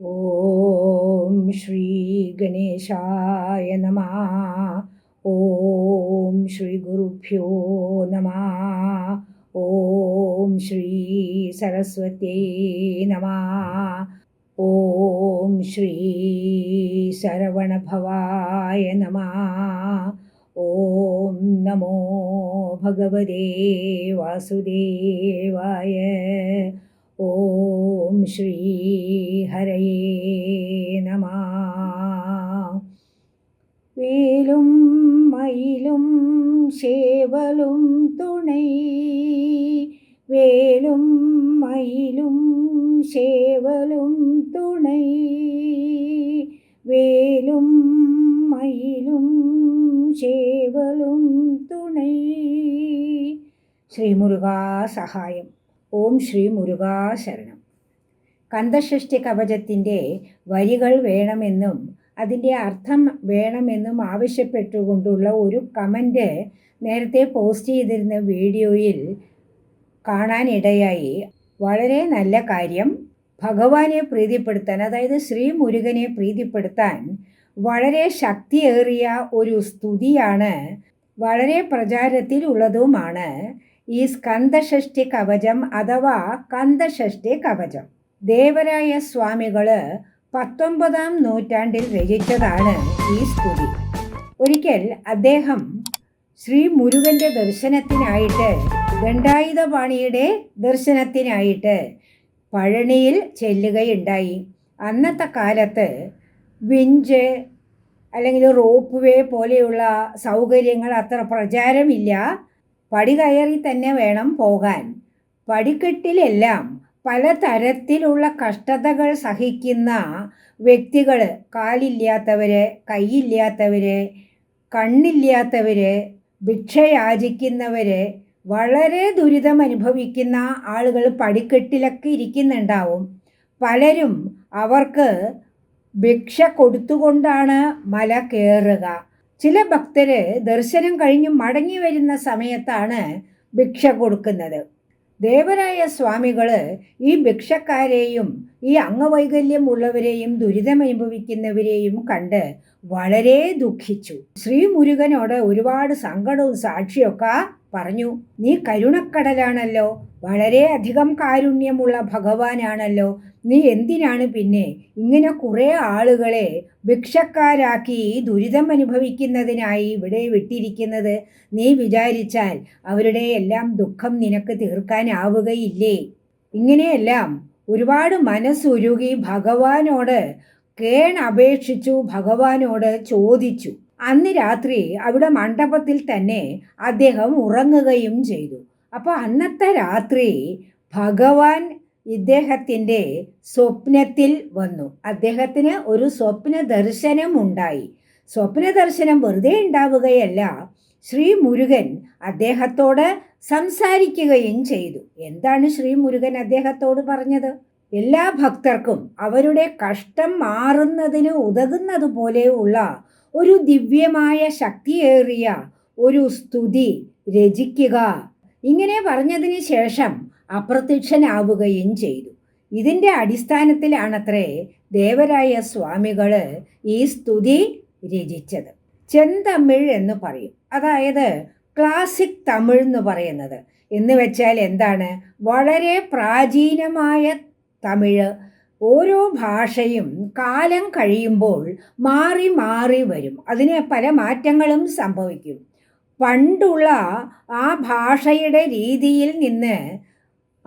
ഓം ശ്രീ ഗണേശായ നമ ഓം ശ്രീ ഗുരുഭ്യോ നമ ഓം ശ്രീ സരസ്വത്യേ നമ ഓം ശ്രീ ശരവണഭവായ നമ ഓം നമോ ഭഗവതേ വാസുദേവായ ॐ श्रीहरये नमः வேலும் மயிலும் சேவலும் துணை. வேலும் மயிலும் சேவலும் துணை. வேலும் மயிலும் சேவலும் துணை. ஸ்ரீமுருகா சகாயம். ഓം ശ്രീ മുരുകാശരണം ശരണം. കന്ദഷഷ്ടി കവചത്തിന്റെ വരികൾ വേണമെന്നും അതിന്റെ അർത്ഥം വേണമെന്നും ആവശ്യപ്പെട്ടുകൊണ്ടുള്ള ഒരു കമന്റ് നേരത്തെ പോസ്റ്റ് ചെയ്തിരുന്ന വീഡിയോയിൽ കാണാനിടയായി. വളരെ നല്ല കാര്യം. ഭഗവാനെ പ്രീതിപ്പെടുത്താൻ അതായത് ശ്രീ മുരുകനെ പ്രീതിപ്പെടുത്താൻ വളരെ ശക്തിയേറിയ ഒരു സ്തുതിയാണ്. വളരെ പ്രചാരത്തിലുള്ളതുമാണ്. ഈ സ്കന്ദഷഷ്ടി കവചം അഥവാ കന്ദഷഷ്ടി കവചം. ദേവരായ സ്വാമികൾ പത്തൊമ്പതാം നൂറ്റാണ്ടിൽ രചിച്ചതാണ് ഈ സ്തുതി. ഒരിക്കൽ അദ്ദേഹം ശ്രീ മുരുകന്റെ ദർശനത്തിനായിട്ട് ദണ്ഡായുധപാണിയുടെ ദർശനത്തിനായിട്ട് പഴനിയിൽ ചെല്ലുകയുണ്ടായി. അന്നത്തെ കാലത്ത് വിഞ്ച് അല്ലെങ്കിൽ റോപ്പ് വേ പോലെയുള്ള സൗകര്യങ്ങൾ അത്ര പ്രചാരമില്ല. പടി കയറി തന്നെ വേണം പോകാൻ. പടിക്കെട്ടിലെല്ലാം പലതരത്തിലുള്ള കഷ്ടതകൾ സഹിക്കുന്ന വ്യക്തികൾ കാലില്ലാത്തവർ കൈയില്ലാത്തവർ കണ്ണില്ലാത്തവർ ഭിക്ഷയാചിക്കുന്നവർ വളരെ ദുരിതം അനുഭവിക്കുന്ന ആളുകൾ പടിക്കെട്ടിലൊക്കെ ഇരിക്കുന്നുണ്ടാവും. പലരും അവർക്ക് ഭിക്ഷ കൊടുത്തുകൊണ്ടാണ് മല കയറുക ചില ഭക്തര് ദർശനം കഴിഞ്ഞ് മടങ്ങി വരുന്ന സമയത്താണ് ഭിക്ഷ കൊടുക്കുന്നത്. ദേവരായ സ്വാമികൾ ഈ ഭിക്ഷക്കാരെയും ഈ അംഗവൈകല്യമുള്ളവരെയും ദുരിതമനുഭവിക്കുന്നവരെയും കണ്ട് വളരെ ദുഃഖിച്ചു. ശ്രീ മുരുകനോട് ഒരുപാട് സങ്കടവും സാക്ഷിയൊക്കെ പറഞ്ഞു നീ കരുണക്കടലാണല്ലോ. വളരെയധികം കാരുണ്യമുള്ള ഭഗവാനാണല്ലോ. നീ എന്തിനാണ് പിന്നെ ഇങ്ങനെ കുറേ ആളുകളെ ഭിക്ഷക്കാരാക്കി ദുരിതം അനുഭവിക്കുന്നതിനായി ഇവിടെ വിട്ടിരിക്കുന്നത്? നീ വിചാരിച്ചാൽ അവരുടെ എല്ലാം ദുഃഖം നിനക്ക് തീർക്കാനാവുകയില്ലേ? ഇങ്ങനെയെല്ലാം ഒരുപാട് മനസ്സുരുകി ഭഗവാനോട് കേൺ അപേക്ഷിച്ചു ഭഗവാനോട് ചോദിച്ചു. അന്ന് രാത്രി അവിടെ മണ്ഡപത്തിൽ തന്നെ അദ്ദേഹം ഉറങ്ങുകയും ചെയ്തു. അപ്പോൾ അന്നത്തെ രാത്രി ഭഗവാൻ ഇദ്ദേഹത്തിന്റെ സ്വപ്നത്തിൽ വന്നു. അദ്ദേഹത്തിന് ഒരു സ്വപ്ന ദർശനം ഉണ്ടായി സ്വപ്ന ദർശനം വെറുതെ ഉണ്ടാവുകയല്ല ശ്രീ മുരുകൻ അദ്ദേഹത്തോട് സംസാരിക്കുകയും ചെയ്തു. എന്താണ് ശ്രീ മുരുകൻ അദ്ദേഹത്തോട് പറഞ്ഞത്? എല്ലാ ഭക്തർക്കും അവരുടെ കഷ്ടം മാറുന്നതിന് ഉതകുന്നതുപോലെയുള്ള ഒരു ദിവ്യമായ ശക്തിയേറിയ ഒരു സ്തുതി രചിക്കുക. ഇങ്ങനെ പറഞ്ഞതിന് ശേഷം അപ്രത്യക്ഷനാവുകയും ചെയ്തു. ഇതിന്റെ അടിസ്ഥാനത്തിലാണത്രേ ദേവരായ സ്വാമികൾ ഈ സ്തുതി രചിച്ചത്. ചെന്തമിഴ് എന്ന് പറയും. അതായത് ക്ലാസിക് തമിഴ് എന്ന് പറയുന്നത്. എന്ന് വെച്ചാൽ എന്താണ്? വളരെ പ്രാചീനമായ തമിഴ്. ഓരോ ഭാഷയും കാലം കഴിയുമ്പോൾ മാറി മാറി വരും. അതിന് പല മാറ്റങ്ങളും സംഭവിക്കും. പണ്ടുള്ള ആ ഭാഷയുടെ രീതിയിൽ നിന്ന്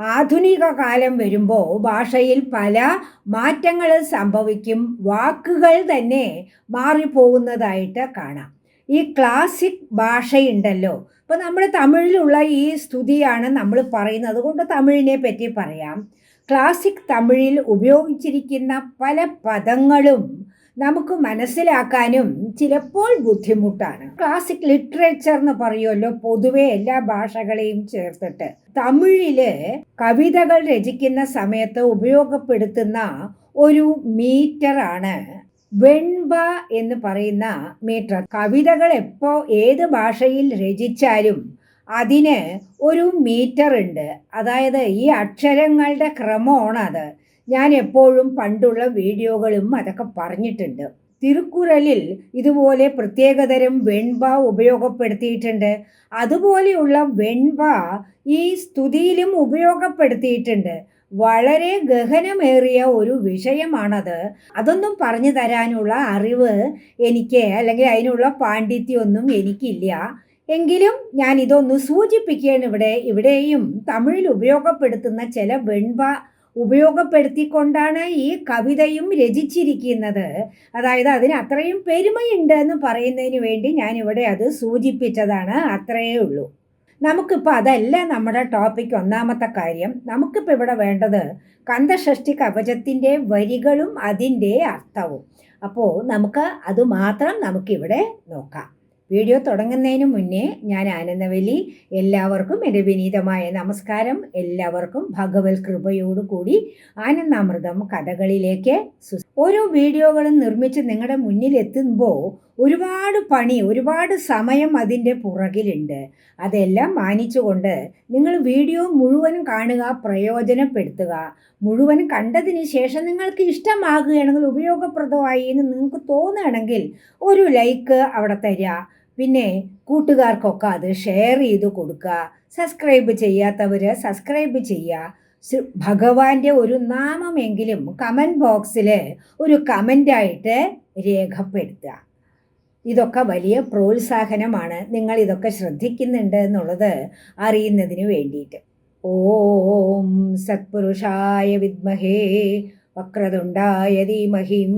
ആധുനിക കാലം വരുമ്പോൾ ഭാഷയിൽ പല മാറ്റങ്ങൾ സംഭവിക്കും. വാക്കുകൾ തന്നെ മാറിപ്പോകുന്നതായിട്ട് കാണാം. ഈ ക്ലാസിക് ഭാഷയുണ്ടല്ലോ. ഇപ്പോൾ നമ്മൾ തമിഴിലുള്ള ഈ സ്തുതിയാണ് നമ്മൾ പറയുന്നത്. അതുകൊണ്ട് തമിഴിനെ പറ്റി പറയാം. ക്ലാസിക് തമിഴിൽ ഉപയോഗിച്ചിരിക്കുന്ന പല പദങ്ങളും നമുക്ക് മനസ്സിലാക്കാനും ചിലപ്പോൾ ബുദ്ധിമുട്ടാണ്. ക്ലാസിക് ലിറ്ററേച്ചർ എന്ന് പറയുമല്ലോ പൊതുവെ എല്ലാ ഭാഷകളെയും ചേർത്തിട്ട്. തമിഴിൽ കവിതകൾ രചിക്കുന്ന സമയത്ത് ഉപയോഗപ്പെടുത്തുന്ന ഒരു മീറ്ററാണ് വെൺബ എന്ന് പറയുന്ന മീറ്റർ കവിതകൾ എപ്പോ ഏത് ഭാഷയിൽ രചിച്ചാലും അതിന് ഒരു മീറ്റർ ഉണ്ട്. അതായത് ഈ അക്ഷരങ്ങളുടെ ക്രമമാണത്. ഞാൻ എപ്പോഴും പണ്ടുള്ള വീഡിയോകളും അതൊക്കെ പറഞ്ഞിട്ടുണ്ട്. തിരുക്കുറലിൽ ഇതുപോലെ പ്രത്യേകതരം വെൺപ ഉപയോഗപ്പെടുത്തിയിട്ടുണ്ട്. അതുപോലെയുള്ള വെൺപ ഈ സ്തുതിയിലും ഉപയോഗപ്പെടുത്തിയിട്ടുണ്ട്. വളരെ ഗഹനമേറിയ ഒരു വിഷയമാണത്. അതൊന്നും പറഞ്ഞു തരാനുള്ള അറിവ് എനിക്ക് അല്ലെങ്കിൽ അതിനുള്ള പാണ്ഡിത്യമൊന്നും എനിക്കില്ല. എങ്കിലും ഞാൻ ഇതൊന്ന് സൂചിപ്പിക്കുകയാണ് ഇവിടെ. ഇവിടെയും തമിഴിൽ ഉപയോഗപ്പെടുത്തുന്ന ചില വെൺപ ഉപയോഗപ്പെടുത്തിക്കൊണ്ടാണ് ഈ കവിതയും രചിച്ചിരിക്കുന്നത്. അതായത് അതിന് അത്രയും പെരുമയുണ്ട് എന്ന് പറയുന്നതിന് വേണ്ടി ഞാൻ ഇവിടെ അത് സൂചിപ്പിച്ചതാണ്. അത്രയേ ഉള്ളൂ. നമുക്കിപ്പോൾ അതല്ല നമ്മുടെ ടോപ്പിക് ഒന്നാമത്തെ കാര്യം. നമുക്കിപ്പോൾ ഇവിടെ വേണ്ടത് കന്ദഷഷ്ടി കവചത്തിന്റെ വരികളും അതിന്റെ അർത്ഥവും. അപ്പോൾ നമുക്ക് അത് മാത്രം നമുക്കിവിടെ നോക്കാം. വീഡിയോ തുടങ്ങുന്നതിന് മുന്നേ ഞാൻ ആനന്ദവലി എല്ലാവർക്കും എന്റെ വിനീതമായ നമസ്കാരം. എല്ലാവർക്കും ഭഗവത് കൃപയോടുകൂടി ആനന്ദാമൃതം കഥകളിലേക്ക് ഓരോ വീഡിയോകളും നിർമ്മിച്ച് നിങ്ങളുടെ മുന്നിലെത്തുമ്പോൾ ഒരുപാട് പണി ഒരുപാട് സമയം അതിന്റെ പുറകിലുണ്ട്. അതെല്ലാം മാനിച്ചുകൊണ്ട് നിങ്ങൾ വീഡിയോ മുഴുവൻ കാണുക പ്രയോജനപ്പെടുത്തുക. മുഴുവൻ കണ്ടതിന് ശേഷം നിങ്ങൾക്ക് ഇഷ്ടമാകുകയാണെങ്കിൽ ഉപയോഗപ്രദമായി എന്ന് നിങ്ങൾക്ക് തോന്നുകയാണെങ്കിൽ ഒരു ലൈക്ക് അവിടെ തരിക. പിന്നെ കൂട്ടുകാർക്കൊക്കെ അത് ഷെയർ ചെയ്ത് കൊടുക്കുക. സബ്സ്ക്രൈബ് ചെയ്യാത്തവർ സബ്സ്ക്രൈബ് ചെയ്യുക. ഭഗവാന്റെ ഒരു നാമമെങ്കിലും കമന്റ് ബോക്സിൽ ഒരു കമന്റായിട്ട് രേഖപ്പെടുത്തുക. ഇതൊക്കെ വലിയ പ്രോത്സാഹനമാണ്. നിങ്ങൾ ഇതൊക്കെ ശ്രദ്ധിക്കുന്നുണ്ട് എന്നുള്ളത് അറിയുന്നതിന് വേണ്ടിയിട്ട്. ഓം സത്പുരുഷായ വിദ്മഹേ. വക്രതുണ്ടായ ധീമഹിം.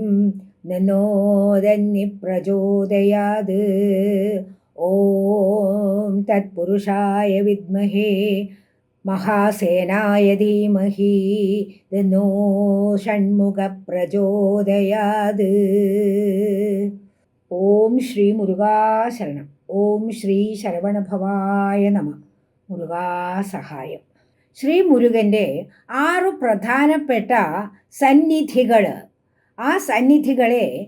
നന്നോദന്നി പ്രചോദയാത്. ഓം തത്പുരുഷായ വിദ്മഹേ മഹാസേനായ ധീമഹി നനോ ഷൺമുഖ പ്രചോദയാത്. ഓം ശ്രീ മുരുകാശരണം. ഓം ശ്രീ ശരവണഭവായ നമ. മുരുകാസഹായം. ശ്രീ മുരുകന്റെ ആറു പ്രധാനപ്പെട്ട സന്നിധികൾ ആ സന്നിധികളെ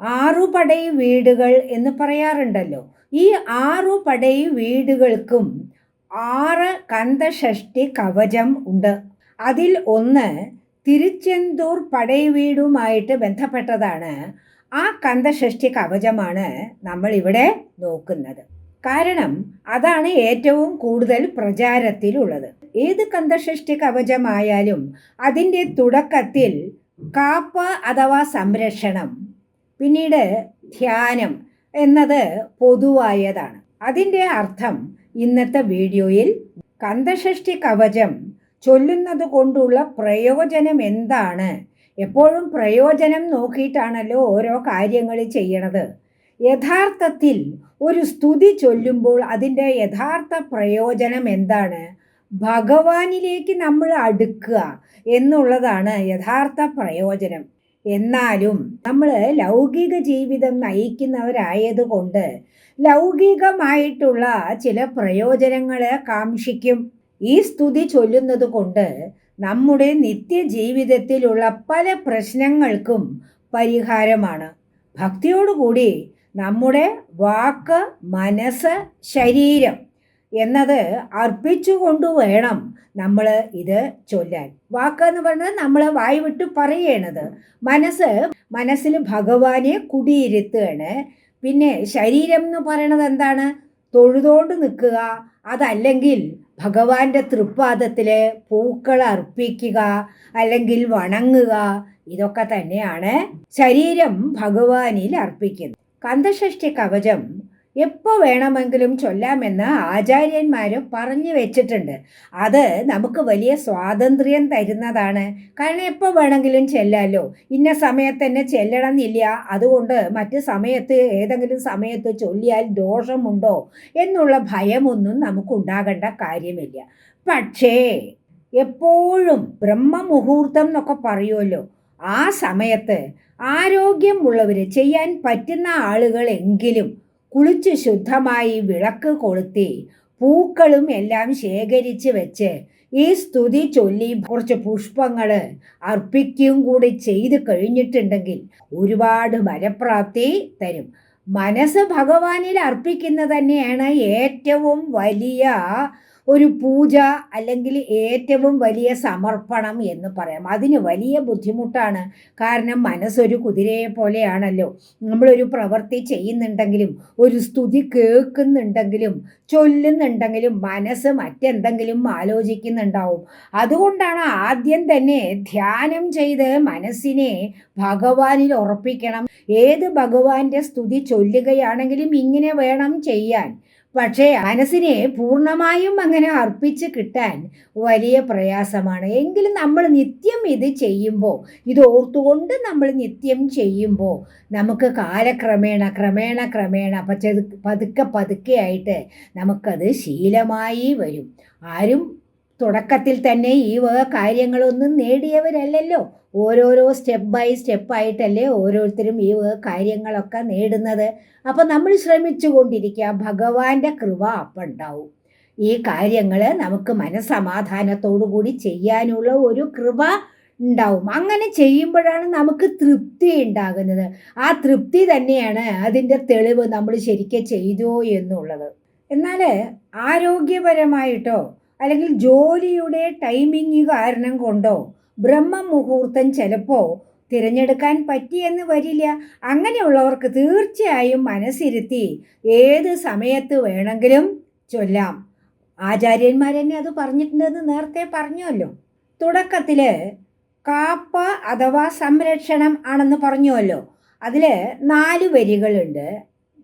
ആറുപടൈ വീടുകൾ എന്ന് പറയാറുണ്ടല്ലോ. ഈ ആറുപടൈ വീടുകൾക്കും ആറ് കന്തഷഷ്ടി കവചം ഉണ്ട്. അതിൽ ഒന്ന് തിരുച്ചെന്തൂർ പടയവീടുമായിട്ട് ബന്ധപ്പെട്ടതാണ്. ആ കന്തഷഷ്ടി കവചമാണ് നമ്മൾ ഇവിടെ നോക്കുന്നത്. കാരണം അതാണ് ഏറ്റവും കൂടുതൽ പ്രചാരത്തിലുള്ളത്. ഏത് കന്തഷഷ്ടി കവചമായാലും അതിന്റെ തുടക്കത്തിൽ കാപ്പ് അഥവാ സംരക്ഷണം. പിന്നീട് ധ്യാനം എന്നത് പൊതുവായതാണ്. അതിന്റെ അർത്ഥം ഇന്നത്തെ വീഡിയോയിൽ കന്തഷഷ്ടി കവചം ചൊല്ലുന്നത് കൊണ്ടുള്ള പ്രയോജനം എന്താണ്? എപ്പോഴും പ്രയോജനം നോക്കിയിട്ടാണല്ലോ ഓരോ കാര്യങ്ങൾ ചെയ്യണത്. യഥാർത്ഥത്തിൽ ഒരു സ്തുതി ചൊല്ലുമ്പോൾ അതിന്റെ യഥാർത്ഥ പ്രയോജനം എന്താണ്? ഭഗവാനിലേക്ക് നമ്മൾ അടുക്കുക എന്നുള്ളതാണ് യഥാർത്ഥ പ്രയോജനം. എന്നാലും നമ്മൾ ലൗകിക ജീവിതം നയിക്കുന്നവരായതുകൊണ്ട് ലൗകികമായിട്ടുള്ള ചില പ്രയോജനങ്ങളെ കാക്ഷിക്കും. ഈ സ്തുതി ചൊല്ലുന്നത് കൊണ്ട് നമ്മുടെ നിത്യജീവിതത്തിലുള്ള പല പ്രശ്നങ്ങൾക്കും പരിഹാരമാണ്. ഭക്തിയോടുകൂടി നമ്മുടെ വാക്ക് മനസ്സ് ശരീരം എന്നത് അർപ്പിച്ചുകൊണ്ട് വേണം നമ്മൾ ഇത് ചൊല്ലാൻ. വാക്ക് എന്ന് പറഞ്ഞാൽ നമ്മൾ വായി വിട്ട് പറയണത്. മനസ്സ് മനസ്സിൽ ഭഗവാനെ കുടിയിരുത്തുകയാണ്. പിന്നെ ശരീരം എന്ന് പറയണത് എന്താണ്? തൊഴുതോണ്ട് നിൽക്കുക. അതല്ലെങ്കിൽ ഭഗവാന്റെ തൃപ്പാദത്തിൽ പൂക്കൾ അർപ്പിക്കുക. അല്ലെങ്കിൽ വണങ്ങുക. ഇതൊക്കെ തന്നെയാണ് ശരീരം ഭഗവാനിൽ അർപ്പിക്കുന്നത്. കന്തഷഷ്ടി കവചം എപ്പോൾ വേണമെങ്കിലും ചൊല്ലാമെന്ന് ആചാര്യന്മാർ പറഞ്ഞു വെച്ചിട്ടുണ്ട്. അത് നമുക്ക് വലിയ സ്വാതന്ത്ര്യം തരുന്നതാണ്. കാരണം എപ്പോൾ വേണമെങ്കിലും ചെല്ലാമല്ലോ ഇന്ന സമയത്ത് തന്നെ ചെല്ലണം എന്നില്ല അതുകൊണ്ട് മറ്റ് സമയത്ത് ഏതെങ്കിലും സമയത്ത് ചൊല്ലിയാൽ ദോഷമുണ്ടോ എന്നുള്ള ഭയമൊന്നും നമുക്കുണ്ടാകേണ്ട കാര്യമില്ല. പക്ഷേ എപ്പോഴും ബ്രഹ്മമുഹൂർത്തം എന്നൊക്കെ പറയുമല്ലോ. ആ സമയത്ത് ആരോഗ്യമുള്ളവർ ചെയ്യാൻ പറ്റുന്ന ആളുകളെങ്കിലും കുളിച്ച് ശുദ്ധമായി വിളക്ക് കൊളുത്തി പൂക്കളും എല്ലാം ശേഖരിച്ച് വെച്ച് ഈ സ്തുതി ചൊല്ലി കുറച്ച് പുഷ്പങ്ങൾ അർപ്പിക്കുകയും കൂടി ചെയ്ത് കഴിഞ്ഞിട്ടുണ്ടെങ്കിൽ ഒരുപാട് ഫലപ്രാപ്തി തരും. മനസ്സ് ഭഗവാനിൽ അർപ്പിക്കുന്നത് തന്നെയാണ് ഏറ്റവും വലിയ ഒരു പൂജ അല്ലെങ്കിൽ ഏറ്റവും വലിയ സമർപ്പണം എന്ന് പറയാം. അതിന് വലിയ ബുദ്ധിമുട്ടാണ്. കാരണം മനസ്സൊരു കുതിരയെ പോലെയാണല്ലോ. നമ്മളൊരു പ്രവൃത്തി ചെയ്യുന്നുണ്ടെങ്കിലും ഒരു സ്തുതി കേൾക്കുന്നുണ്ടെങ്കിലും ചൊല്ലുന്നുണ്ടെങ്കിലും മനസ്സ് മറ്റെന്തെങ്കിലും ആലോചിക്കുന്നുണ്ടാവും. അതുകൊണ്ടാണ് ആദ്യം തന്നെ ധ്യാനം ചെയ്ത് മനസ്സിനെ ഭഗവാനിൽ ഉറപ്പിക്കണം. ഏത് ഭഗവാന്റെ സ്തുതി ചൊല്ലുകയാണെങ്കിലും ഇങ്ങനെ വേണം ചെയ്യാൻ. പക്ഷേ മനസ്സിനെ പൂർണമായും അങ്ങനെ അർപ്പിച്ച് കിട്ടാൻ വലിയ പ്രയാസമാണ്. എങ്കിലും നമ്മൾ നിത്യം ഇത് ചെയ്യുമ്പോൾ ഇത് ഓർത്തുകൊണ്ട് നമ്മൾ നിത്യം ചെയ്യുമ്പോൾ നമുക്ക് കാലക്രമേണ ക്രമേണ ക്രമേണ പതുക്കെ പതുക്കെ ആയിട്ട് നമുക്കത് ശീലമായി വരും. ആരും തുടക്കത്തിൽ തന്നെ ഈ വക കാര്യങ്ങളൊന്നും നേടിയവരല്ലല്ലോ. ഓരോരോ സ്റ്റെപ്പ് ബൈ സ്റ്റെപ്പായിട്ടല്ലേ ഓരോരുത്തരും ഈ വക കാര്യങ്ങളൊക്കെ നേടുന്നത്. അപ്പം നമ്മൾ ശ്രമിച്ചു കൊണ്ടിരിക്കുക ഭഗവാന്റെ കൃപ അപ്പം ഉണ്ടാവും ഈ കാര്യങ്ങൾ നമുക്ക് മനസ്സമാധാനത്തോടു കൂടി ചെയ്യാനുള്ള ഒരു കൃപ ഉണ്ടാവും. അങ്ങനെ ചെയ്യുമ്പോഴാണ് നമുക്ക് തൃപ്തി ഉണ്ടാകുന്നത്. ആ തൃപ്തി തന്നെയാണ് അതിന്റെ തെളിവ് നമ്മൾ ശരിക്കും ചെയ്തോ എന്നുള്ളത്. എന്നാൽ ആരോഗ്യപരമായിട്ടോ അല്ലെങ്കിൽ ജോലിയുടെ ടൈമിംഗ് കാരണം കൊണ്ടോ ബ്രഹ്മ മുഹൂർത്തം ചിലപ്പോൾ തിരഞ്ഞെടുക്കാൻ പറ്റിയെന്ന് വരില്ല. അങ്ങനെയുള്ളവർക്ക് തീർച്ചയായും മനസ്സിരുത്തി ഏത് സമയത്ത് വേണമെങ്കിലും ചൊല്ലാം. ആചാര്യന്മാർ തന്നെ അത് പറഞ്ഞിട്ടുണ്ടെന്ന് നേരത്തെ പറഞ്ഞുവല്ലോ. തുടക്കത്തിൽ കാപ്പ അഥവാ സംരക്ഷണം ആണെന്ന് പറഞ്ഞുവല്ലോ. അതിൽ നാല് വരികളുണ്ട്.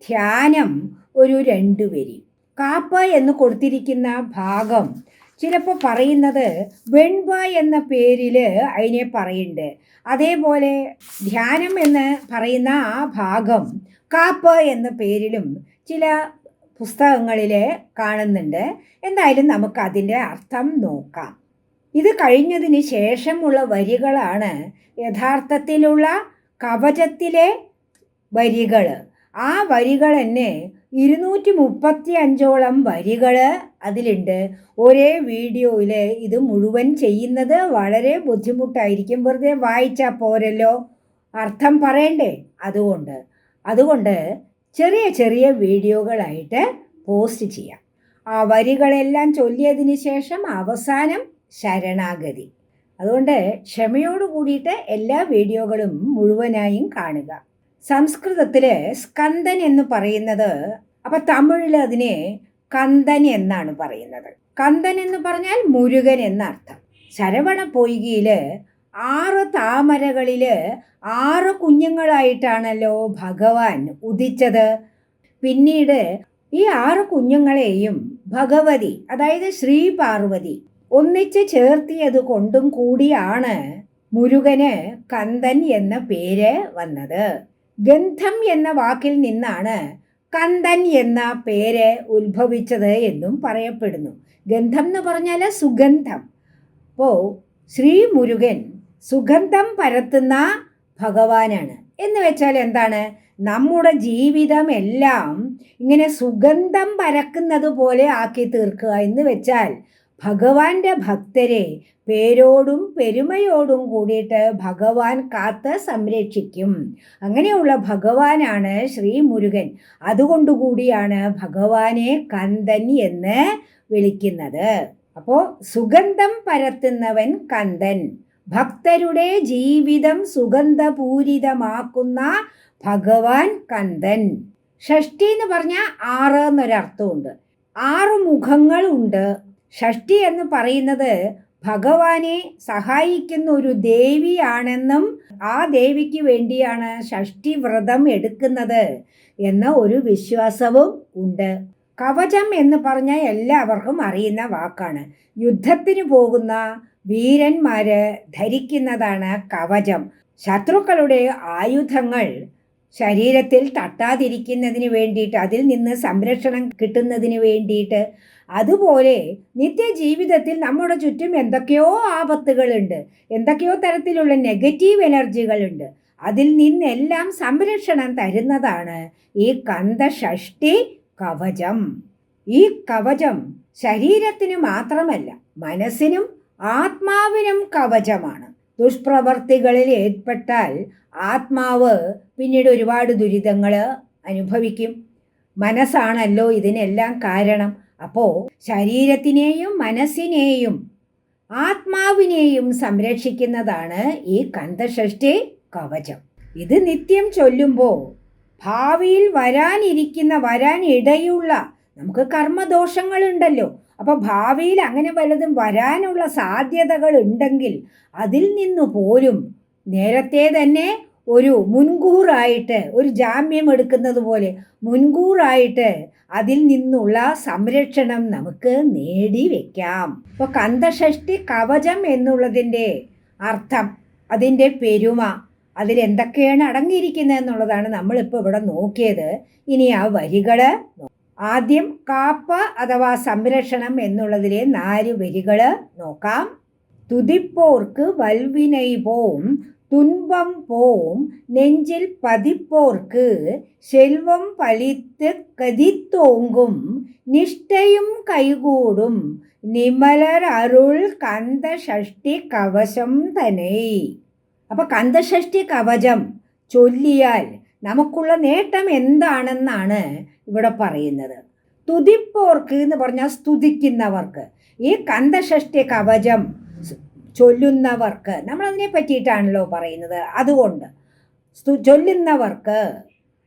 ധ്യാനം ഒരു രണ്ട് വരി. കാപ്പ എന്ന് കൊടുത്തിരിക്കുന്ന ഭാഗം. ചിലപ്പോൾ പറയുന്നത് വെൺപ എന്ന പേരിൽ അതിനെ പറയുന്നുണ്ട് അതേപോലെ ധ്യാനം എന്ന് പറയുന്ന ആ ഭാഗം കാപ്പ് എന്ന പേരിലും ചില പുസ്തകങ്ങളിൽ കാണുന്നുണ്ട്. എന്തായാലും നമുക്ക് അതിന്റെ അർത്ഥം നോക്കാം. ഇത് കഴിഞ്ഞതിന് ശേഷമുള്ള വരികളാണ് യഥാർത്ഥത്തിലുള്ള കവചത്തിലെ വരികൾ ആ വരികൾ തന്നെ ഇരുന്നൂറ്റി മുപ്പത്തി അഞ്ചോളം വരികൾ അതിലുണ്ട്. ഒരേ വീഡിയോയിൽ ഇത് മുഴുവൻ ചെയ്യുന്നത് വളരെ ബുദ്ധിമുട്ടായിരിക്കും. വെറുതെ വായിച്ചാൽ പോരല്ലോ. അർത്ഥം പറയണ്ടേ? അതുകൊണ്ട്. അതുകൊണ്ട് ചെറിയ ചെറിയ വീഡിയോകളായിട്ട് പോസ്റ്റ് ചെയ്യാം. ആ വരികളെല്ലാം ചൊല്ലിയതിന് ശേഷം അവസാനം ശരണാഗതി. അതുകൊണ്ട് ക്ഷമയോട് കൂടിയിട്ട് എല്ലാ വീഡിയോകളും മുഴുവനായും കാണുക. സംസ്കൃതത്തിൽ സ്കന്ദൻ എന്ന് പറയുന്നത് അപ്പൊ തമിഴിൽ അതിനെ കന്ദൻ എന്നാണ് പറയുന്നത്. കന്ദൻ എന്ന് പറഞ്ഞാൽ മുരുകൻ എന്നർത്ഥം. ശരവണ പൊയ്കിയിൽ ആറ് താമരകളിൽ ആറ് കുഞ്ഞുങ്ങളായിട്ടാണല്ലോ ഭഗവാൻ ഉദിച്ചത്. പിന്നീട് ഈ ആറ് കുഞ്ഞുങ്ങളെയും ഭഗവതി അതായത് ശ്രീ പാർവതി ഒന്നിച്ച് ചേർത്തിയത് കൊണ്ടും കൂടിയാണ് മുരുകന് കന്ദൻ എന്ന പേര് വന്നത്. ഗന്ധം എന്ന വാക്കിൽ നിന്നാണ് കന്ദൻ എന്ന പേര് ഉത്ഭവിച്ചത് എന്നും പറയപ്പെടുന്നു. ഗന്ധം എന്ന് പറഞ്ഞാൽ സുഗന്ധം. അപ്പോൾ ശ്രീ മുരുകൻ സുഗന്ധം പരത്തുന്ന ഭഗവാനാണ്. എന്ന് വെച്ചാൽ എന്താണ്? നമ്മുടെ ജീവിതം എല്ലാം ഇങ്ങനെ സുഗന്ധം പരക്കുന്നത് പോലെ ആക്കി തീർക്കുക എന്ന് വെച്ചാൽ ഭഗവാന്റെ ഭക്തരെ പേരോടും പെരുമയോടും കൂടിയിട്ട് ഭഗവാൻ കാത്ത് സംരക്ഷിക്കും. അങ്ങനെയുള്ള ഭഗവാനാണ് ശ്രീ മുരുകൻ. അതുകൊണ്ടുകൂടിയാണ് ഭഗവാനെ കന്ദൻ എന്ന് വിളിക്കുന്നത്. അപ്പോൾ സുഗന്ധം പരത്തുന്നവൻ കന്ദൻ. ഭക്തരുടെ ജീവിതം സുഗന്ധപൂരിതമാക്കുന്ന ഭഗവാൻ കന്ദൻ. ഷഷ്ടി എന്ന് പറഞ്ഞാൽ ആറ് എന്നൊരർത്ഥമുണ്ട്. ആറ് മുഖങ്ങളുണ്ട്. ഷഷ്ടി എന്ന് പറയുന്നത് ഭഗവാനെ സഹായിക്കുന്ന ഒരു ദേവിയാണെന്നും ആ ദേവിക്ക് വേണ്ടിയാണ് ഷഷ്ടി വ്രതം എടുക്കുന്നത് എന്ന ഒരു വിശ്വാസവും ഉണ്ട്. കവചം എന്ന് പറഞ്ഞാൽ എല്ലാവർക്കും അറിയുന്ന വാക്കാണ്. യുദ്ധത്തിന് പോകുന്ന വീരന്മാര് ധരിക്കുന്നതാണ് കവചം. ശത്രുക്കളുടെ ആയുധങ്ങൾ ശരീരത്തിൽ തട്ടാതിരിക്കുന്നതിന് വേണ്ടിയിട്ട് അതിൽ നിന്ന് സംരക്ഷണം കിട്ടുന്നതിന് വേണ്ടിയിട്ട് അതുപോലെ നിത്യജീവിതത്തിൽ നമ്മുടെ ചുറ്റും എന്തൊക്കെയോ ആപത്തുകളുണ്ട് എന്തൊക്കെയോ തരത്തിലുള്ള നെഗറ്റീവ് എനർജികളുണ്ട് അതിൽ നിന്നെല്ലാം സംരക്ഷണം തരുന്നതാണ് ഈ കന്ദഷഷ്ടി കവചം. ഈ കവചം ശരീരത്തിന് മാത്രമല്ല മനസ്സിനും ആത്മാവിനും കവചമാണ്. ദുഷ്പ്രവർത്തികളിൽ ഏർപ്പെട്ടാൽ ആത്മാവ് പിന്നീട് ഒരുപാട് ദുരിതങ്ങൾ അനുഭവിക്കും. മനസ്സാണല്ലോ ഇതിനെല്ലാം കാരണം. അപ്പോ ശരീരത്തിനെയും മനസ്സിനെയും ആത്മാവിനെയും സംരക്ഷിക്കുന്നതാണ് ഈ കന്ധഷഷ്ടി കവചം. ഇത് നിത്യം ചൊല്ലുമ്പോൾ ഭാവിയിൽ വരാനിരിക്കുന്ന വരാൻ ഇടയുള്ള നമുക്ക് കർമ്മദോഷങ്ങളുണ്ടല്ലോ. അപ്പോൾ ഭാവിയിൽ അങ്ങനെ വല്ലതും വരാനുള്ള സാധ്യതകൾ ഉണ്ടെങ്കിൽ അതിൽ നിന്നു പോലും നേരത്തെ തന്നെ ഒരു മുൻകൂറായിട്ട് ഒരു ജാമ്യം എടുക്കുന്നത് പോലെ മുൻകൂറായിട്ട് അതിൽ നിന്നുള്ള സംരക്ഷണം നമുക്ക് നേടി വെക്കാം. ഇപ്പോൾ കന്ധഷഷ്ടി കവചം എന്നുള്ളതിന്റെ അർത്ഥം അതിന്റെ പെരുമ അതിലെന്തൊക്കെയാണ് അടങ്ങിയിരിക്കുന്നത് എന്നുള്ളതാണ് നമ്മളിപ്പോൾ ഇവിടെ നോക്കിയത്. ഇനി ആ വരികൾ ആദ്യം കാപ്പ അഥവാ സംരക്ഷണം എന്നുള്ളതിലെ നാല് വരികൾ നോക്കാം. തുതിപ്പോർക്ക് വൽവിനൈ துன்பம் போம் நெஞ்சில் பதிப்போர்க்கு செல்வம் பழித்து கதித்தோங்கும் நிஷ்டையும் கைகூடும் நிமலர் அருள் கந்த ഷഷ്ടി കവശം തന്നെ. അപ്പോൾ കന്ദഷഷ്ടി കവചം ചൊല്ലിയാൽ നമുക്കുള്ള നേട്ടം എന്താണെന്നാണ് ഇവിടെ പറയുന്നത്. തുതിപ്പോർക്ക് എന്ന് പറഞ്ഞാൽ സ്തുതിക്കുന്നവർക്ക്. ഈ കന്ദഷഷ്ടി കവചം ചൊല്ലുന്നവർക്ക് നമ്മളതിനെ പറ്റിയിട്ടാണല്ലോ പറയുന്നത്. അതുകൊണ്ട് ചൊല്ലുന്നവർക്ക്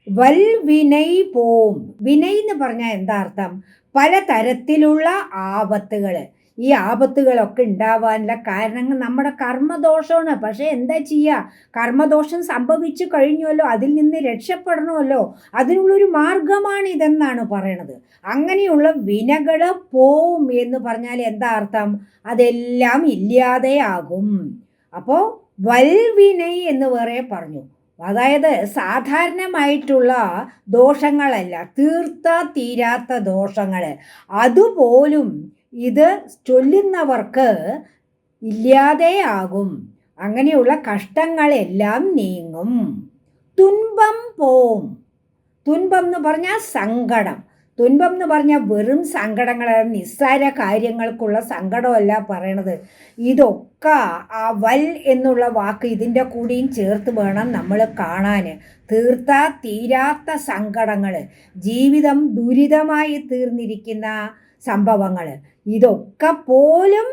വൽ വിനൈ പോം. വിനയ് എന്ന് പറഞ്ഞാൽ എന്താ അർത്ഥം? പലതരത്തിലുള്ള ആപത്തുകൾ ഈ ആപത്തുകളൊക്കെ ഉണ്ടാവാനുള്ള കാരണങ്ങൾ നമ്മുടെ കർമ്മദോഷമാണ്. പക്ഷേ എന്താ ചെയ്യുക കർമ്മദോഷം സംഭവിച്ചു കഴിഞ്ഞുവല്ലോ അതിൽ നിന്ന് രക്ഷപ്പെടണമല്ലോ. അതിനുള്ളൊരു മാർഗമാണ് ഇതെന്നാണ് പറയണത്. അങ്ങനെയുള്ള വിനകൾ പോവും എന്ന് പറഞ്ഞാൽ എന്താ അർത്ഥം? അതെല്ലാം ഇല്ലാതെയാകും അപ്പോൾ വൽവിനൈ എന്ന് വേറെ പറഞ്ഞു. അതായത് സാധാരണമായിട്ടുള്ള ദോഷങ്ങളല്ല തീർത്ത തീരാത്ത ദോഷങ്ങൾ അതുപോലും ഇത് ചൊല്ലുന്നവർക്ക് ഇല്ലാതെയാകും. അങ്ങനെയുള്ള കഷ്ടങ്ങളെല്ലാം നീങ്ങും. തുൻപം പോം തുൻപം എന്ന് പറഞ്ഞാൽ സങ്കടം. തുൻപം എന്ന് പറഞ്ഞാൽ വെറും സങ്കടങ്ങൾ നിസ്സാര കാര്യങ്ങൾക്കുള്ള സങ്കടമല്ല പറയണത്. ഇതൊക്കെ ആ വൽ എന്നുള്ള വാക്ക് ഇതിന്റെ കൂടിയും ചേർത്ത് വേണം നമ്മൾ കാണാൻ. തീർത്ത തീരാത്ത സങ്കടങ്ങൾ ജീവിതം ദുരിതമായി തീർന്നിരിക്കുന്ന സംഭവങ്ങൾ. ഇതൊക്കെ പോലും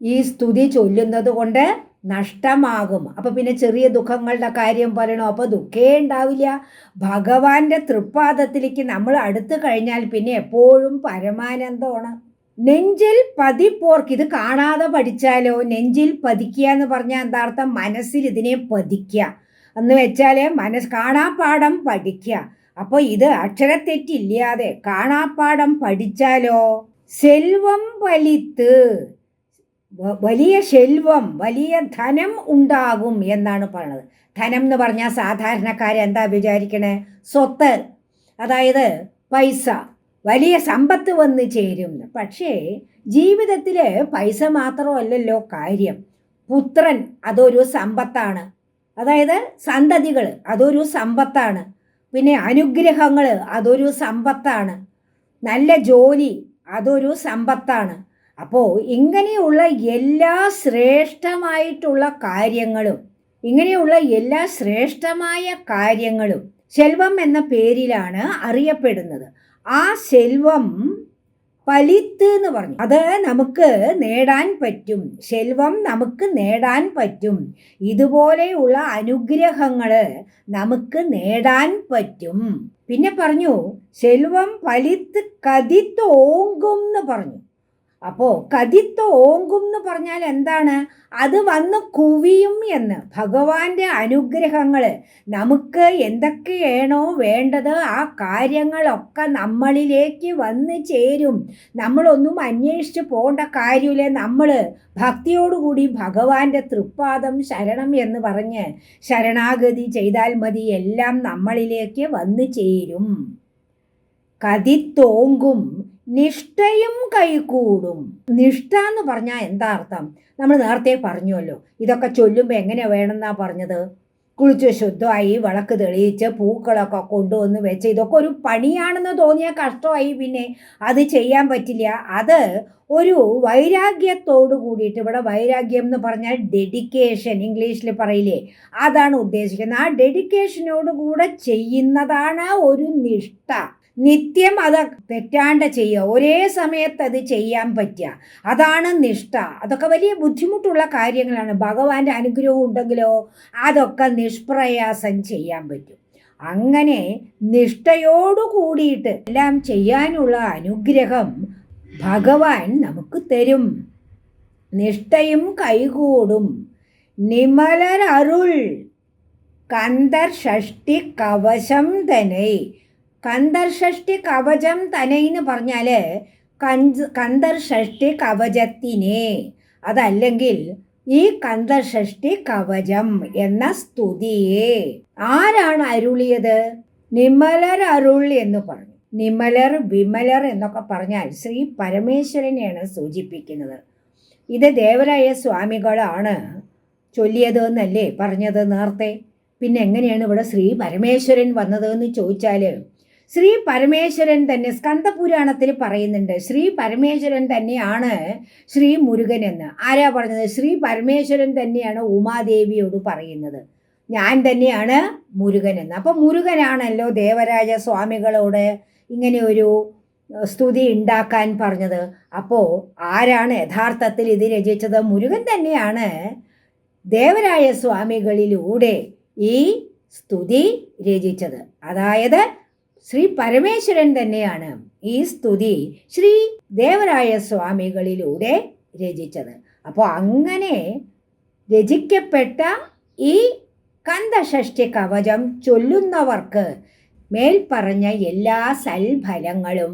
ഈ സ്തുതി ചൊല്ലുന്നത് കൊണ്ട് നഷ്ടമാകും. അപ്പോൾ പിന്നെ ചെറിയ ദുഃഖങ്ങളുടെ കാര്യം പറയണോ? അപ്പോൾ ദുഃഖേ ഉണ്ടാവില്ല. ഭഗവാന്റെ തൃപ്പാദത്തിലേക്ക് നമ്മൾ അടുത്തു കഴിഞ്ഞാൽ പിന്നെ എപ്പോഴും പരമാനന്ദമാണ്. നെഞ്ചിൽ പതിപ്പോർക്ക് ഇത് കാണാതെ പഠിച്ചാലോ? നെഞ്ചിൽ പതിക്കുക എന്ന് പറഞ്ഞാൽ എന്താർത്ഥം മനസ്സിൽ ഇതിനെ പതിക്കുക. എന്ന് വെച്ചാൽ മനസ്സ് കാണാപ്പാടം പഠിക്കുക. അപ്പോൾ ഇത് അക്ഷരത്തെറ്റില്ലാതെ കാണാപ്പാടം പഠിച്ചാലോ? സെൽവം വലിത്ത്. വലിയ ശെൽവം വലിയ ധനം ഉണ്ടാകും എന്നാണ് പറയുന്നത് ധനം എന്ന് പറഞ്ഞാൽ സാധാരണക്കാരെന്താ വിചാരിക്കണേ? സ്വത്ത് അതായത് പൈസ. വലിയ സമ്പത്ത് വന്ന് ചേരും. പക്ഷേ ജീവിതത്തിൽ പൈസ മാത്രമല്ലല്ലോ കാര്യം. പുത്രൻ അതൊരു സമ്പത്താണ്. അതായത് സന്തതികൾ അതൊരു സമ്പത്താണ്. പിന്നെ അനുഗ്രഹങ്ങൾ അതൊരു സമ്പത്താണ്. നല്ല ജോലി അതൊരു സമ്പത്താണ്. അപ്പോൾ ഇങ്ങനെയുള്ള എല്ലാ ശ്രേഷ്ഠമായിട്ടുള്ള കാര്യങ്ങളും ഇങ്ങനെയുള്ള എല്ലാ ശ്രേഷ്ഠമായ കാര്യങ്ങളും ശെൽവം എന്ന പേരിലാണ് അറിയപ്പെടുന്നത്. ആ ശെൽവം പലിത്ത് എന്ന് പറഞ്ഞു. അത് നമുക്ക് നേടാൻ പറ്റും. ശെൽവം നമുക്ക് നേടാൻ പറ്റും. ഇതുപോലെയുള്ള അനുഗ്രഹങ്ങൾ നമുക്ക് നേടാൻ പറ്റും. പിന്നെ പറഞ്ഞു ശെൽവം പലിത്ത് കതിത്തോങ്കും എന്ന് പറഞ്ഞു. അപ്പോൾ കതിത്ത് ഓങ്കും എന്ന് പറഞ്ഞാൽ എന്താണ്? അത് വന്ന് കുവിയും എന്ന്. ഭഗവാന്റെ അനുഗ്രഹങ്ങൾ നമുക്ക് എന്തൊക്കെയാണോ വേണ്ടത് ആ കാര്യങ്ങളൊക്കെ നമ്മളിലേക്ക് വന്ന് ചേരും. നമ്മളൊന്നും അന്വേഷിച്ച് പോകേണ്ട കാര്യമില്ല? നമ്മൾ ഭക്തിയോടുകൂടി ഭഗവാന്റെ തൃപ്പാദം ശരണം എന്ന് പറഞ്ഞ് ശരണാഗതി ചെയ്താൽ മതി. എല്ലാം നമ്മളിലേക്ക് വന്ന് ചേരും. കതിത്തോങ്കും നിഷ്ഠയും കൈകൂടും. നിഷ്ഠ എന്ന് പറഞ്ഞാൽ എന്താ അർത്ഥം? നമ്മൾ നേരത്തെ പറഞ്ഞുവല്ലോ. ഇതൊക്കെ ചൊല്ലുമ്പോൾ എങ്ങനെ വേണമെന്നാ പറഞ്ഞത്? കുളിച്ച് ശുദ്ധമായി വിളക്ക് തെളിയിച്ച് പൂക്കളൊക്കെ കൊണ്ടുവന്ന് വെച്ച് ഇതൊക്കെ ഒരു പണിയാണെന്ന് തോന്നിയ കഷ്ടമായി പിന്നെ അത് ചെയ്യാൻ പറ്റില്ല. അത് ഒരു വൈരാഗ്യത്തോട് കൂടിയിട്ട് ഇവിടെ വൈരാഗ്യം എന്ന് പറഞ്ഞാൽ ഡെഡിക്കേഷൻ ഇംഗ്ലീഷിൽ പറയില്ലേ? അതാണ് ഉദ്ദേശിക്കുന്നത്. ആ ഡെഡിക്കേഷനോട് കൂടെ ചെയ്യുന്നതാണ് ഒരു നിഷ്ഠ. നിത്യം അത് തെറ്റാണ്ട് ചെയ്യുക. ഒരേ സമയത്ത് അത് ചെയ്യാൻ പറ്റുക. അതാണ് നിഷ്ഠ. അതൊക്കെ വലിയ ബുദ്ധിമുട്ടുള്ള കാര്യങ്ങളാണ്. ഭഗവാന്റെ അനുഗ്രഹം ഉണ്ടെങ്കിലോ അതൊക്കെ നിഷ്പ്രയാസം ചെയ്യാൻ പറ്റും. അങ്ങനെ നിഷ്ഠയോടു കൂടിയിട്ട് എല്ലാം ചെയ്യാനുള്ള അനുഗ്രഹം ഭഗവാൻ നമുക്ക് തരും. നിഷ്ഠയും കൈകൂടും. നിമലരരുൾ കന്ദർ ഷഷ്ടി കവശം തനൈ. കന്ദർ ഷഷ്ടി കവചം തനൈ എന്ന് പറഞ്ഞാൽ കഞ്ച് കന്ദർ ഷഷ്ടി കവചത്തിനെ അതല്ലെങ്കിൽ ഈ കന്ദർ ഷഷ്ടി കവചം എന്ന സ്തുതിയെ. ആരാണ് അരുളിയത്? നിമലർ അരുൾ എന്ന് പറഞ്ഞു. നിമലർ വിമലർ എന്നൊക്കെ പറഞ്ഞാൽ ശ്രീ പരമേശ്വരനെയാണ് സൂചിപ്പിക്കുന്നത്. ഇത് ദേവരായ സ്വാമികളാണ് ചൊല്ലിയത് എന്നല്ലേ പറഞ്ഞത് നേരത്തെ? പിന്നെ എങ്ങനെയാണ് ഇവിടെ ശ്രീ പരമേശ്വരൻ വന്നതെന്ന് ചോദിച്ചാൽ ശ്രീ പരമേശ്വരൻ തന്നെ സ്കന്ദപുരാണത്തിൽ പറയുന്നുണ്ട്. ശ്രീ പരമേശ്വരൻ തന്നെയാണ് ശ്രീ മുരുകൻ എന്ന് ആരാ പറഞ്ഞത്? ശ്രീ പരമേശ്വരൻ തന്നെയാണ് ഉമാദേവിയോട് പറയുന്നത്. ഞാൻ തന്നെയാണ് മുരുകൻ എന്ന് അപ്പം മുരുകനാണല്ലോ ദേവരാജ സ്വാമികളോട് ഇങ്ങനെ ഒരു സ്തുതി ഉണ്ടാക്കാൻ പറഞ്ഞത്. അപ്പോൾ ആരാണ് യഥാർത്ഥത്തിൽ ഇത് രചിച്ചത്? മുരുകൻ തന്നെയാണ് ദേവരായ സ്വാമികളിലൂടെ ഈ സ്തുതി രചിച്ചത്. അതായത് ശ്രീ പരമേശ്വരൻ തന്നെയാണ് ഈ സ്തുതി ശ്രീ ദേവരായ സ്വാമികളിലൂടെ രചിച്ചത്. അപ്പോൾ അങ്ങനെ രചിക്കപ്പെട്ട ഈ കന്ദഷഷ്ടി കവചം ചൊല്ലുന്നവർക്ക് മേൽപ്പറഞ്ഞ എല്ലാ സൽഫലങ്ങളും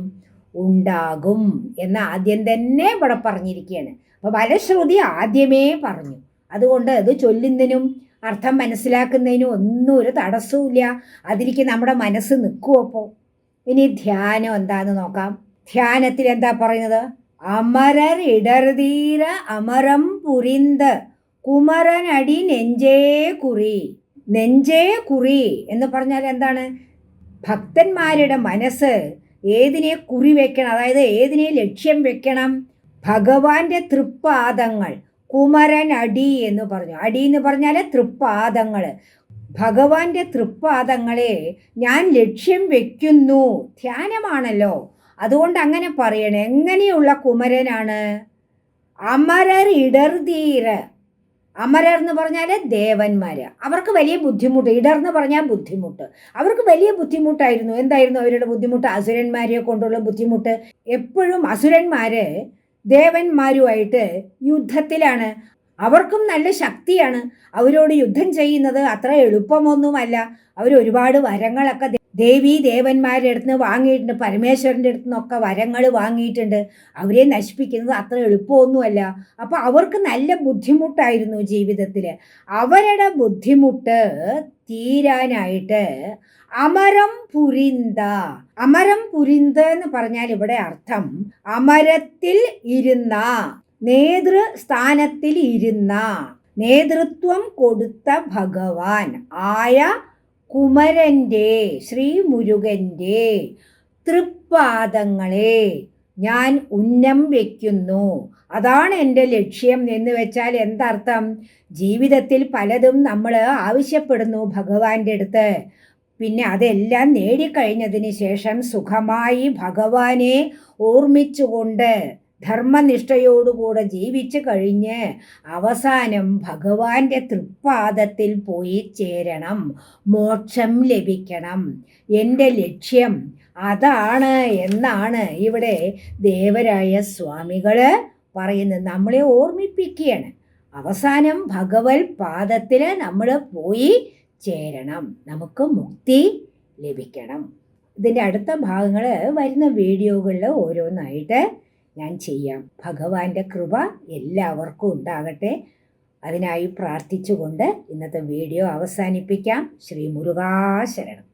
ഉണ്ടാകും എന്ന് ആദ്യം തന്നെ ഇവിടെ പറഞ്ഞിരിക്കുകയാണ്. അപ്പോൾ ഫലശ്രുതി ആദ്യമേ പറഞ്ഞു. അതുകൊണ്ട് അത് ചൊല്ലുന്നതിനും അർത്ഥം മനസ്സിലാക്കുന്നതിന് ഒന്നും ഒരു തടസ്സവുമില്ല. അതിലേക്ക് നമ്മുടെ മനസ്സ് നിൽക്കുമോ അപ്പോൾ ഇനി ധ്യാനം എന്താന്ന് നോക്കാം. ധ്യാനത്തിൽ എന്താ പറയുന്നത്? അമരർ ഇടർതീര അമരം പുരിന്ത്. കുമരനടി നെഞ്ചേ കുറി. നെഞ്ചേ കുറി എന്ന് പറഞ്ഞാൽ എന്താണ്? ഭക്തന്മാരുടെ മനസ്സ് ഏതിനെ കുറി വെക്കണം? അതായത് ഏതിനെ ലക്ഷ്യം വെക്കണം? ഭഗവാന്റെ തൃപ്പാദങ്ങൾ. കുമരൻ അടി എന്ന് പറഞ്ഞു. അടി എന്ന് പറഞ്ഞാൽ തൃപ്പാദങ്ങൾ. ഭഗവാന്റെ തൃപ്പാദങ്ങളെ ഞാൻ ലക്ഷ്യം വെക്കുന്നു. ധ്യാനമാണല്ലോ. അതുകൊണ്ട് അങ്ങനെ പറയണേ. എങ്ങനെയുള്ള കുമരനാണ്? അമരർ ഇടർതീര അമരർ എന്ന് പറഞ്ഞാൽ ദേവന്മാർ അവർക്ക് വലിയ ബുദ്ധിമുട്ട്. ഇടർ എന്ന് പറഞ്ഞാൽ ബുദ്ധിമുട്ട്. അവർക്ക് വലിയ ബുദ്ധിമുട്ടായിരുന്നു. എന്തായിരുന്നു അവരുടെ ബുദ്ധിമുട്ട്? അസുരന്മാരെ കൊണ്ടുള്ള ബുദ്ധിമുട്ട്? എപ്പോഴും അസുരന്മാര് ദേവന്മാരുമായിട്ട് യുദ്ധത്തിലാണ്. അവർക്കും നല്ല ശക്തിയാണ്. അവരോട് യുദ്ധം ചെയ്യുന്നത് അത്ര എളുപ്പമൊന്നുമല്ല. അവർ ഒരുപാട് വരങ്ങളൊക്കെ ദേവി ദേവന്മാരുടെ അടുത്ത് നിന്ന് വാങ്ങിയിട്ടുണ്ട്. പരമേശ്വരന്റെ അടുത്ത് നിന്നൊക്കെ വരങ്ങൾ വാങ്ങിയിട്ടുണ്ട്. അവരെ നശിപ്പിക്കുന്നത് അത്ര എളുപ്പമൊന്നുമല്ല. അപ്പോൾ അവർക്ക് നല്ല ബുദ്ധിമുട്ടായിരുന്നു ജീവിതത്തിൽ അവരുടെ ബുദ്ധിമുട്ട് തീരാനായിട്ട് അമരം പുരിന്ത. അമരം പുരിന്ത എന്ന് പറഞ്ഞാൽ ഇവിടെ അർത്ഥം അമരത്തിൽ ഇരുന്ന നേതൃസ്ഥാനത്തിൽ ഇരുന്ന നേതൃത്വം കൊടുത്ത ഭഗവാൻ. ആയ കുമരന്റെ ശ്രീമുരുകന്റെ തൃപ്പാദങ്ങളെ ഞാൻ ഉന്നം വയ്ക്കുന്നു അതാണ് എന്റെ ലക്ഷ്യം എന്ന് വെച്ചാൽ എന്തർത്ഥം? ജീവിതത്തിൽ പലതും നമ്മൾ ആവശ്യപ്പെടുന്നു ഭഗവാന്റെ അടുത്ത്. പിന്നെ അതെല്ലാം നേടിക്കഴിഞ്ഞതിന് ശേഷം സുഖമായി ഭഗവാനെ ഓർമ്മിച്ചുകൊണ്ട് ധർമ്മനിഷ്ഠയോടുകൂടെ ജീവിച്ചു കഴിഞ്ഞ് അവസാനം ഭഗവാന്റെ തൃപ്പാദത്തിൽ പോയി ചേരണം. മോക്ഷം ലഭിക്കണം. എന്റെ ലക്ഷ്യം അതാണ് എന്നാണ് ഇവിടെ ദേവരായ സ്വാമികൾ പറയുന്നത്. നമ്മളെ ഓർമ്മിപ്പിക്കുകയാണ്. അവസാനം ഭഗവത് പാദത്തിൽ നമ്മൾ പോയി ചേരണം. നമുക്ക് മുക്തി ലഭിക്കണം. ഇതിന്റെ അടുത്ത ഭാഗങ്ങൾ വരുന്ന വീഡിയോകളിൽ ഓരോന്നായിട്ട് ഞാൻ ചെയ്യാം. ഭഗവാന്റെ കൃപ എല്ലാവർക്കും ഉണ്ടാകട്ടെ. അതിനായി പ്രാർത്ഥിച്ചുകൊണ്ട് ഇന്നത്തെ വീഡിയോ അവസാനിപ്പിക്കാം. ശ്രീ മുരുകാശരണം.